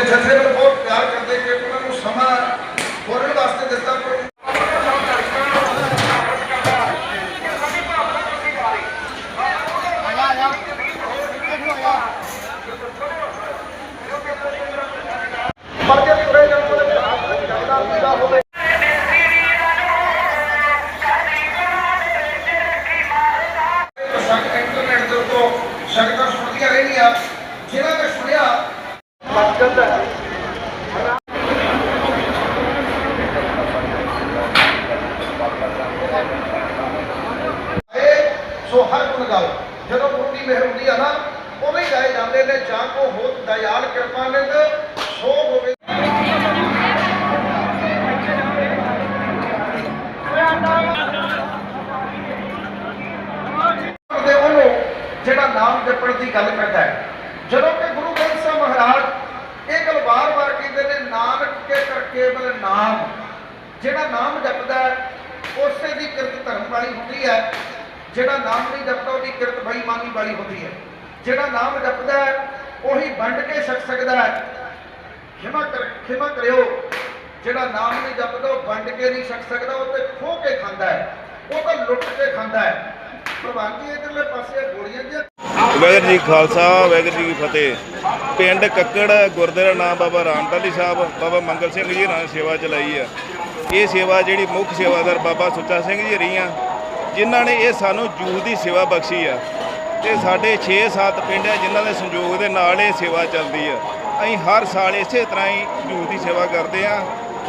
ਤੇ ਜਥੇ ਨੂੰ ਬਹੁਤ ਪਿਆਰ ਕਰਦੇ ਕਿ ਉਹਨਾਂ ਨੂੰ ਸਮਾਂ ਬੋਲਣ ਵਾਸਤੇ ਦਿੱਤਾ, ਪਰ ਪਰ ਦਇਆਲ ਕਿਰਪਾ ਨਿਧ, ਸੋ ਹੋਵੇ ਦੇ ਉਹਨੂੰ ਜਿਹੜਾ ਨਾਮ ਜਪਣ ਦੀ ਗੱਲ ਕਰਦਾ ਹੈ, ਜਦੋਂ ਕਿ ਗੁਰੂ ਗ੍ਰੰਥ ਸਾਹਿਬ ਮਹਾਰਾਜ ਇਹ ਗੱਲ ਵਾਰ-ਵਾਰ ਕਹਿੰਦੇ ਨੇ, ਨਾਨਕ ਕੇ ਕਰ ਕੇਵਲ ਨਾਮ, ਜਿਹੜਾ ਨਾਮ ਜਪਦਾ ਹੈ, ਉਸੇ ਦੀ ਕਿਰਤ ਧਰਮ ਵਾਲੀ ਹੁੰਦੀ ਹੈ, ਜਿਹੜਾ ਨਾਮ ਨਹੀਂ ਜਪਦਾ, ਉਹਦੀ ਕਿਰਤ ਬੇਈਮਾਨੀ ਵਾਲੀ ਹੁੰਦੀ ਹੈ। ਜਿਹੜਾ ਨਾਮ ਜਪਦਾ ਹੈ ਉਹੀ ਵੰਡ ਕੇ ਛਕ ਸਕਦਾ ਹੈ। ਖਿਮਾ ਕਰ, ਖਿਮਾ ਕਰਿਓ। ਜਿਹੜਾ ਨਾਮ ਨਹੀਂ ਜਪਦਾ, ਉਹ ਵੰਡ ਕੇ ਨਹੀਂ ਛਕ ਸਕਦਾ, ਉਹ ਤੇ ਖੋਹ ਕੇ ਖਾਂਦਾ ਹੈ। ਉਹ ਤਾਂ ਲੁੱਟ ਕੇ ਖਾਂਦਾ ਹੈ। ਭਗਵਾਨ ਜੀ, ਇਧਰਲੇ ਪਾਸੇ ਗੋਲੀਆਂ ਦੀਆਂ ਵਾਹਿਗੁਰੂ ਜੀ ਖਾਲਸਾ, ਵਾਹਿਗੁਰੂ ਜੀ ਕੀ ਫਤਿਹ। ਪਿੰਡ ਕੱਕੜ ਗੁਰਦੁਆਰਾ ਨਾਮ ਬਾਬਾ ਰਾਮਟਾਲੀ ਸਾਹਿਬ, ਬਾਬਾ ਮੰਗਲ ਸਿੰਘ ਜੀ ਨਾਲ ਸੇਵਾ ਚਲਾਈ ਆ। ਇਹ ਸੇਵਾ ਜਿਹੜੀ ਮੁੱਖ ਸੇਵਾਦਾਰ ਬਾਬਾ ਸੁੱਚਾ ਸਿੰਘ ਜੀ ਰਹੀਆਂ, ਜਿਨ੍ਹਾਂ ਨੇ ਇਹ ਸਾਨੂੰ ਜੂਹ ਦੀ ਸੇਵਾ ਬਖਸ਼ੀ ਆ। ਤੇ ਸਾਡੇ 6-7 ਪਿੰਡ ਹੈ ਜਿਨ੍ਹਾਂ ਦੇ ਸੰਯੋਗ ਦੇ ਨਾਲ ਇਹ ਸੇਵਾ ਚੱਲਦੀ ਹੈ ਅਸੀਂ ਹਰ ਸਾਲ ਇਸੇ ਤਰ੍ਹਾਂ ਹੀ ਜੂਹ ਦੀ ਸੇਵਾ ਕਰਦੇ ਆ।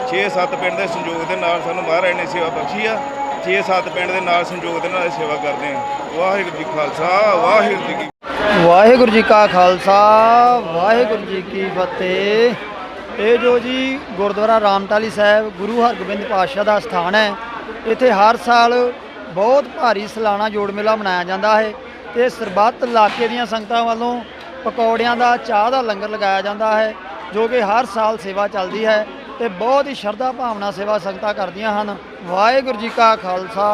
6-7 ਪਿੰਡ ਦੇ ਸੰਯੋਗ ਦੇ ਨਾਲ ਸਾਨੂੰ ਮਹਾਰਾਜ ਨੇ ਸੇਵਾ ਬਖਸ਼ੀ ਆ। 6-7 ਪਿੰਡ ਦੇ ਨਾਲ ਸੰਯੋਗ ਦੇ ਨਾਲ ਇਹ ਸੇਵਾ ਕਰਦੇ ਆ। ਵਾਹਿਗੁਰੂ ਜੀ ਖਾਲਸਾ, ਵਾਹਿਗੁਰੂ ਜੀ ਕੀ ਵਾਹਿਗੁਰੂ ਜੀ ਕਾ ਖਾਲਸਾ, ਵਾਹਿਗੁਰੂ ਜੀ ਕੀ ਫਤਿਹ। ਇਹ ਜੋ ਜੀ ਗੁਰਦੁਆਰਾ ਰਾਮਟਾਲੀ ਸਾਹਿਬ, ਗੁਰੂ ਹਰਗੋਬਿੰਦ ਪਾਤਸ਼ਾਹ ਦਾ ਸਥਾਨ ਹੈ, ਇੱਥੇ ਹਰ ਸਾਲ ਬਹੁਤ ਭਾਰੀ ਸਾਲਾਨਾ ਜੋੜ ਮੇਲਾ ਮਨਾਇਆ ਜਾਂਦਾ ਹੈ। ਤੇ ਸਰਬੱਤ ਇਲਾਕੇ ਦੀਆਂ ਸੰਗਤਾਂ ਵੱਲੋਂ ਪਕੌੜਿਆਂ ਦਾ ਚਾਹ ਦਾ ਲੰਗਰ ਲਗਾਇਆ ਜਾਂਦਾ ਹੈ, ਜੋ ਕਿ ਹਰ ਸਾਲ ਸੇਵਾ ਚੱਲਦੀ ਹੈ ਤੇ ਬਹੁਤ ਹੀ ਸ਼ਰਧਾ ਭਾਵਨਾ ਸੇਵਾ ਸੰਗਤਾਂ ਕਰਦੀਆਂ ਹਨ। ਵਾਹਿਗੁਰੂ ਜੀ ਕਾ ਖਾਲਸਾ,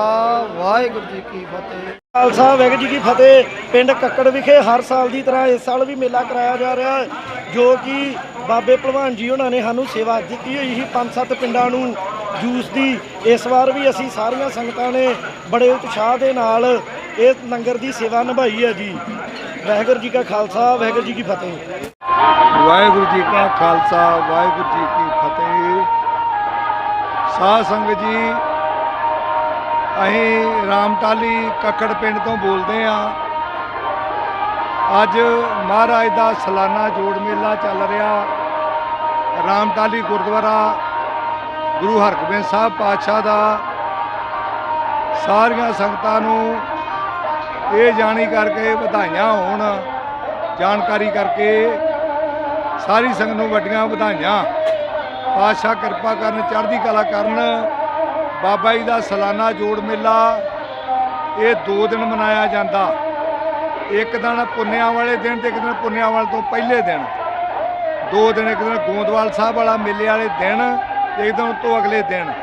ਵਾਹਿਗੁਰੂ ਜੀ ਕੀ ਫਤਿਹ। ਖਾਲਸਾ, ਵਾਹਿਗੁਰੂ ਜੀ ਕੀ ਫਤਿਹ। ਪਿੰਡ ਕੱਕੜ ਵਿਖੇ ਹਰ ਸਾਲ ਦੀ ਤਰ੍ਹਾਂ ਇਸ ਸਾਲ ਵੀ ਮੇਲਾ ਕਰਾਇਆ ਜਾ ਰਿਹਾ ਹੈ, ਜੋ ਕਿ ਬਾਬੇ ਭਲਵਾਨ ਜੀ ਉਹਨਾਂ ਨੇ ਸਾਨੂੰ ਸੇਵਾ ਦਿੱਤੀ ਹੋਈ ਸੀ। ਪੰਜ ਸੱਤ ਪਿੰਡਾਂ ਨੂੰ ਜੂਸ ਦੀ। ਇਸ ਵਾਰ ਵੀ ਅਸੀਂ ਸਾਰੀਆਂ ਸੰਗਤਾਂ ਨੇ ਬੜੇ ਉਤਸ਼ਾਹ ਦੇ ਨਾਲ ਇਹ ਲੰਗਰ ਦੀ ਸੇਵਾ ਨਿਭਾਈ ਹੈ ਜੀ। ਵਾਹਿਗੁਰੂ ਜੀ ਕਾ ਖਾਲਸਾ, ਵਾਹਿਗੁਰੂ ਜੀ ਕੀ ਫਤਿਹ। ਵਾਹਿਗੁਰੂ ਜੀ ਕਾ ਖਾਲਸਾ, ਵਾਹਿਗੁਰੂ ਜੀ ਕੀ ਫਤਿਹ। ਸਾਧ ਸੰਗਤ ਜੀ, ਅਸੀਂ ਰਾਮਟਾਲੀ ਕੱਕੜ ਪਿੰਡ ਤੋਂ ਬੋਲਦੇ ਆਂ ਅੱਜ ਮਹਾਰਾਜ ਦਾ ਸਾਲਾਨਾ ਜੋੜ ਮੇਲਾ ਚੱਲ ਰਿਹਾ। ਰਾਮਟਾਲੀ ਗੁਰਦੁਆਰਾ ਗੁਰੂ ਹਰਗੋਬਿੰਦ ਸਾਹਿਬ ਪਾਤਸ਼ਾਹ ਦਾ। ਸਾਰੀਆਂ ਸੰਗਤਾਂ ਨੂੰ ਇਹ ਜਾਣੀ ਕਰਕੇ ਵਧਾਈਆਂ ਹੋਣ, ਜਾਣਕਾਰੀ ਕਰਕੇ ਸਾਰੀ ਸੰਗਤ ਨੂੰ ਵੱਡੀਆਂ ਵਧਾਈਆਂ। ਪਾਤਸ਼ਾਹ ਕਿਰਪਾ ਕਰਨ, ਚੜ੍ਹਦੀ ਕਲਾ ਕਰਨ। ਬਾਬਾ ਜੀ ਦਾ ਸਾਲਾਨਾ ਜੋੜ ਮੇਲਾ, ਇਹ ਦੋ ਦਿਨ ਮਨਾਇਆ ਜਾਂਦਾ। ਇੱਕ ਦਿਨ ਪੁੰਨਿਆਂ ਵਾਲੇ ਦਿਨ ਤੇ ਇੱਕ ਦਿਨ ਪੁੰਨਿਆਂ ਵਾਲੇ ਤੋਂ ਪਹਿਲੇ ਦਿਨ। ਦੋ ਦਿਨ, ਇੱਕ ਦਿਨ ਗੋਂਦਵਾਲ ਸਾਹਿਬ ਵਾਲਾ ਮੇਲੇ ਵਾਲੇ ਦਿਨ ਤੇ ਇੱਕ ਦਿਨ ਉਸ ਤੋਂ ਅਗਲੇ ਦਿਨ।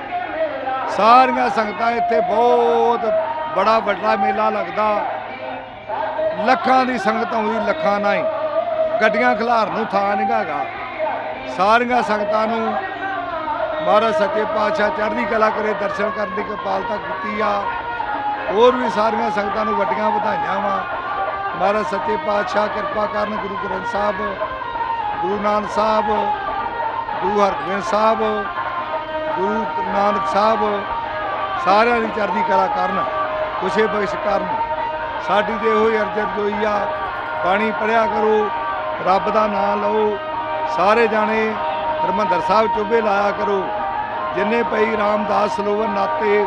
ਸਾਰੀਆਂ ਸੰਗਤਾਂ ਇੱਥੇ ਬਹੁਤ ਬੜਾ ਵੱਡਾ ਮੇਲਾ ਲੱਗਦਾ। ਲੱਖਾਂ ਦੀ ਸੰਗਤ ਆਉਂਦੀ, ਲੱਖਾਂ ਨਾਲ ਹੀ ਗੱਡੀਆਂ ਖਿਲਾਰ ਨੂੰ ਥਾਂ ਨਹੀਂ ਸਾਰੀਆਂ ਸੰਗਤਾਂ ਨੂੰ ਮਹਾਰਾਜ ਸੱਚੇ ਪਾਤਸ਼ਾਹ ਚੜ੍ਹਦੀ ਕਲਾ ਕਰੇ, ਦਰਸ਼ਨ ਕਰਨ ਦੀ ਕਿਰਪਾਲਤਾ ਕੀਤੀ ਆ। ਹੋਰ ਵੀ ਸਾਰੀਆਂ ਸੰਗਤਾਂ ਨੂੰ ਵੱਡੀਆਂ ਵਧਾਈਆਂ ਵਾ। ਮਹਾਰਾਜ ਸੱਚੇ ਪਾਤਸ਼ਾਹ ਕਿਰਪਾ ਕਰਨ ਗੁਰੂ ਗ੍ਰੰਥ ਸਾਹਿਬ, ਗੁਰੂ ਨਾਨਕ ਸਾਹਿਬ, ਗੁਰੂ ਹਰਗੋਬਿੰਦ ਸਾਹਿਬ, ਗੁਰੂ ਨਾਨਕ ਸਾਹਿਬ, ਸਾਰਿਆਂ ਦੀ ਚੜ੍ਹਦੀ ਕਲਾ ਕਰਨ, ਖੁਸ਼ੇ ਬਖਸ਼ ਕਰਨ। ਸਾਡੀ ਤੇ ਇਹੋ ਹੀ ਅਰਜ਼ਰ ਜੋਈ ਆ। ਬਾਣੀ ਪੜਿਆ ਕਰੋ, ਰੱਬ ਦਾ ਨਾਮ ਲਓ। ਸਾਰੇ ਜਾਣੇ ਹਰਿਮੰਦਰ ਸਾਹਿਬ ਚੁੱਭੇ ਲਾਇਆ ਕਰੋ। ਜਿੰਨੇ ਪਈ ਰਾਮਦਾਸ ਸਰੋਵਰ ਨਾਤੇ,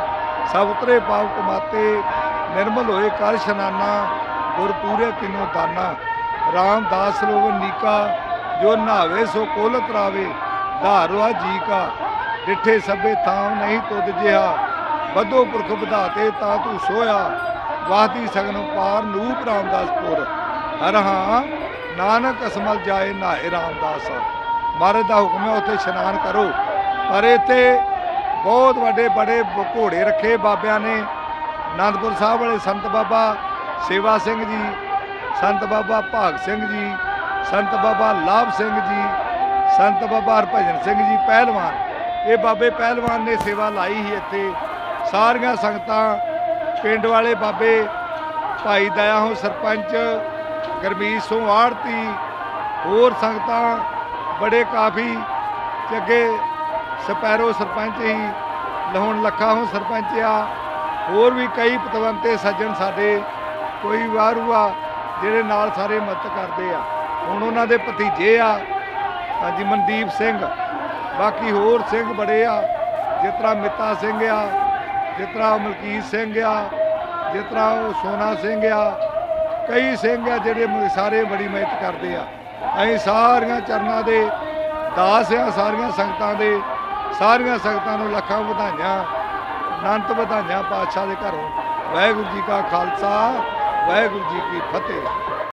ਸਭ ਉਤਰੇ ਪਾਪ ਕਮਾਤੇ, ਨਿਰਮਲ ਹੋਏ ਕਰ ਸ਼ਨਾਨਾ, ਗੁਰ ਪੂਰੇ ਤਿਨੋ ਦਾਨਾ ਰਾਮਦਾਸ ਸਰੋਵਰ ਨੀਕਾ, ਜੋ ਨਹਾਵੇ ਸੋ ਕੋਲ ਤਰਾਵੇ, ਧਾਰਵਾ ਜੀ ਕਾ। ਡਿੱਠੇ ਸਭੇ ਥਾਮ ਨਹੀਂ ਤੁਧ ਜਿਹਾ। ਵਧੋ ਪੁਰਖ ਵਧਾਤੇ ਤਾਂ ਤੂੰ ਸੋਇਆ। ਵਾਹਦੀ ਸਗਨ ਪਾਰ ਨੂਪ ਰਾਮਦਾਸਪੁਰ। ਹਰ ਹਾਂ, ਨਾਨਕ ਅਸਮਲ ਜਾਏ ਨਾਏ ਰਾਮਦਾਸ। ਮਹਾਰਾਜ ਦਾ ਹੁਕਮ ਹੈ ਉੱਥੇ ਇਸ਼ਨਾਨ ਕਰੋ। ਪਰ ਇੱਥੇ ਬਹੁਤ ਵੱਡੇ ਬੜੇ ਘੋੜੇ ਰੱਖੇ ਬਾਬਿਆਂ ਨੇ। ਆਨੰਦਪੁਰ ਸਾਹਿਬ ਵਾਲੇ ਸੰਤ ਬਾਬਾ ਸੇਵਾ ਸਿੰਘ ਜੀ, ਸੰਤ ਬਾਬਾ ਭਾਗ ਸਿੰਘ ਜੀ, ਸੰਤ ਬਾਬਾ ਲਾਭ ਸਿੰਘ ਜੀ, ਸੰਤ ਬਾਬਾ ਹਰਭਜਨ ਸਿੰਘ ਜੀ, ਪਹਿਲਵਾਨ। ਇਹ ਬਾਬੇ ਪਹਿਲਵਾਨ ਨੇ ਸੇਵਾ ਲਾਈ ਸੀ ਇੱਥੇ। ਸਾਰੀਆਂ ਸੰਗਤਾਂ ਪਿੰਡ ਵਾਲੇ ਬਾਬੇ ਭਾਈ ਦਇਆ ਹੋ ਸਰਪੰਚ ਗਰਮੀਤ ਸਿੰਘ ਆੜਤੀ ਹੋਰ ਸੰਗਤਾਂ ਬੜੇ ਕਾਫੀ ਜੱਗੇ ਸਪੈਰੋ ਸਰਪੰਚ ਹੀ ਲਹਣ ਲੱਖਾ ਹੋ ਸਰਪੰਚ ਆ। ਹੋਰ ਵੀ ਕਈ ਪਤਵੰਤੇ ਸੱਜਣ ਸਾਡੇ, ਕੋਈ ਵਾਰੂ ਆ ਜਿਹੜੇ ਨਾਲ ਸਾਰੇ ਮਦਦ ਕਰਦੇ ਆ। ਹੁਣ ਉਹਨਾਂ ਦੇ ਭਤੀਜੇ ਆ, ਹਾਂਜੀ, ਮਨਦੀਪ ਸਿੰਘ, ਬਾਕੀ ਹੋਰ ਸਿੰਘ ਬੜੇ ਆ, ਜਿਸ ਤਰ੍ਹਾਂ ਮਿੱਤਾ ਸਿੰਘ ਆ ਜਿਸ ਤਰ੍ਹਾਂ ਮਲਕੀਤ ਸਿੰਘ ਆ ਜਿਸ ਤਰ੍ਹਾਂ ਉਹ ਸੋਨਾ ਸਿੰਘ ਆ, ਕਈ ਸਿੰਘ ਆ ਜਿਹੜੇ ਮ- ਸਾਰੇ ਬੜੀ ਮਿਹਨਤ ਕਰਦੇ ਆ। ਅਸੀਂ ਸਾਰੀਆਂ ਚਰਨਾਂ ਦੇ ਦਾਸ ਆ, ਸਾਰੀਆਂ ਸੰਗਤਾਂ ਦੇ, ਸਾਰੀਆਂ ਸੰਗਤਾਂ ਨੂੰ ਲੱਖਾਂ ਵਧਾਈਆਂ, ਅਨੰਤ ਵਧਾਈਆਂ ਪਾਤਸ਼ਾਹ ਦੇ ਘਰੋਂ। ਵਾਹਿਗੁਰੂ ਜੀ ਕਾ ਖਾਲਸਾ, ਵਾਹਿਗੁਰੂ ਜੀ ਕੀ ਫਤਿਹ।